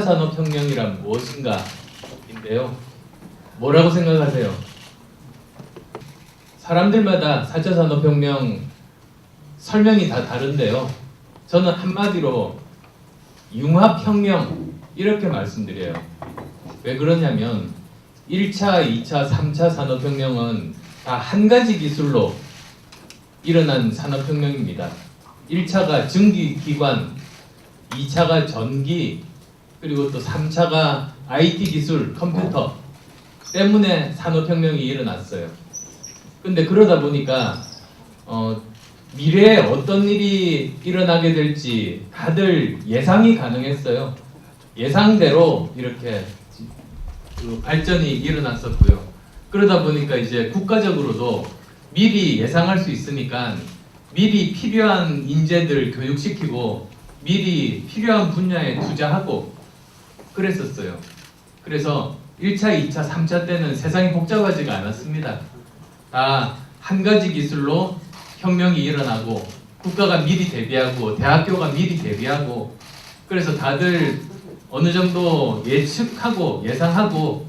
산업혁명이란 무엇인가? 인데요. 뭐라고 생각하세요? 사람들마다 4차 산업혁명 설명이 다 다른데요. 저는 한마디로 융합혁명 이렇게 말씀드려요. 왜 그러냐면 1차, 2차, 3차 산업혁명은 다 한 가지 기술로 일어난 산업혁명입니다. 1차가 증기기관, 2차가 전기, 그리고 또 3차가 IT 기술, 컴퓨터 때문에 산업혁명이 일어났어요. 근데 그러다 보니까 어, 미래에 어떤 일이 일어나게 될지 다들 예상이 가능했어요. 예상대로 이렇게 그 발전이 일어났었고요. 그러다 보니까 이제 국가적으로도 미리 예상할 수 있으니까 미리 필요한 인재들 교육시키고 미리 필요한 분야에 투자하고 그랬었어요. 그래서 1차, 2차, 3차 때는 세상이 복잡하지가 않았습니다. 다 한 가지 기술로 혁명이 일어나고 국가가 미리 대비하고 대학교가 미리 대비하고 그래서 다들 어느 정도 예측하고 예상하고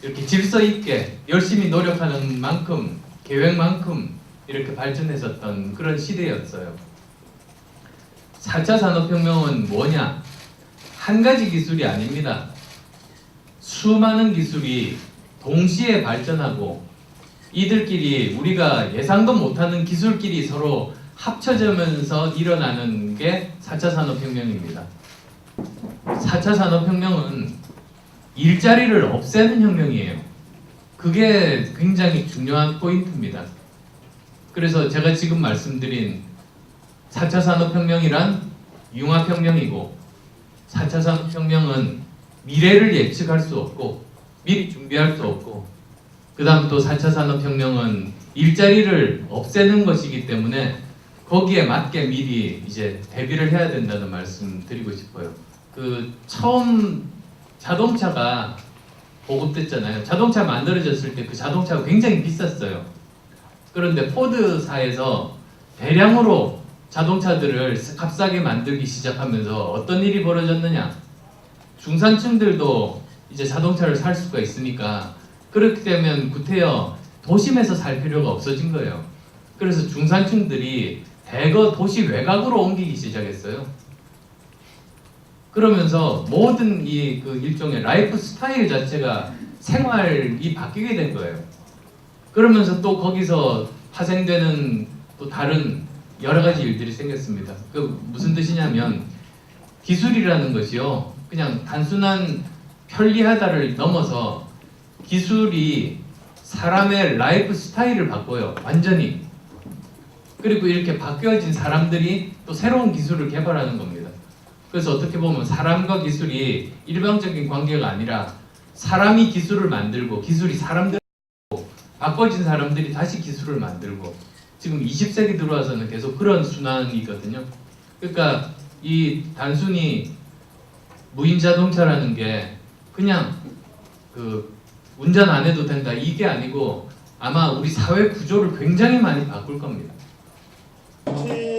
이렇게 질서 있게 열심히 노력하는 만큼 계획만큼 이렇게 발전했었던 그런 시대였어요. 4차 산업혁명은 뭐냐? 한 가지 기술이 아닙니다. 수많은 기술이 동시에 발전하고 이들끼리 우리가 예상도 못하는 기술끼리 서로 합쳐지면서 일어나는 게 4차 산업혁명입니다. 4차 산업혁명은 일자리를 없애는 혁명이에요. 그게 굉장히 중요한 포인트입니다. 그래서 제가 지금 말씀드린 4차 산업혁명이란 융합혁명이고 4차 산업혁명은 미래를 예측할 수 없고 미리 준비할 수 없고 그 다음 또 4차 산업혁명은 일자리를 없애는 것이기 때문에 거기에 맞게 미리 이제 대비를 해야 된다는 말씀 드리고 싶어요. 그 처음 자동차가 보급됐잖아요. 자동차 만들어졌을 때 그 자동차가 굉장히 비쌌어요. 그런데 포드사에서 대량으로 자동차들을 값싸게 만들기 시작하면서 어떤 일이 벌어졌느냐? 중산층들도 이제 자동차를 살 수가 있으니까 그렇게 되면 구태여 도심에서 살 필요가 없어진 거예요. 그래서 중산층들이 대거 도시 외곽으로 옮기기 시작했어요. 그러면서 모든 이 그 일종의 라이프 스타일 자체가 생활이 바뀌게 된 거예요. 그러면서 또 거기서 파생되는 또 다른 여러 가지 일들이 생겼습니다. 그 무슨 뜻이냐면 기술이라는 것이요. 그냥 단순한 편리하다를 넘어서 기술이 사람의 라이프 스타일을 바꿔요. 완전히. 그리고 이렇게 바뀌어진 사람들이 또 새로운 기술을 개발하는 겁니다. 그래서 어떻게 보면 사람과 기술이 일방적인 관계가 아니라 사람이 기술을 만들고 기술이 사람들 바꿔진 사람들이 다시 기술을 만들고 지금 20세기 들어와서는 계속 그런 순환이거든요. 그러니까 이 단순히 무인 자동차라는 게 그냥 그 운전 안 해도 된다 이게 아니고 아마 우리 사회 구조를 굉장히 많이 바꿀 겁니다. 제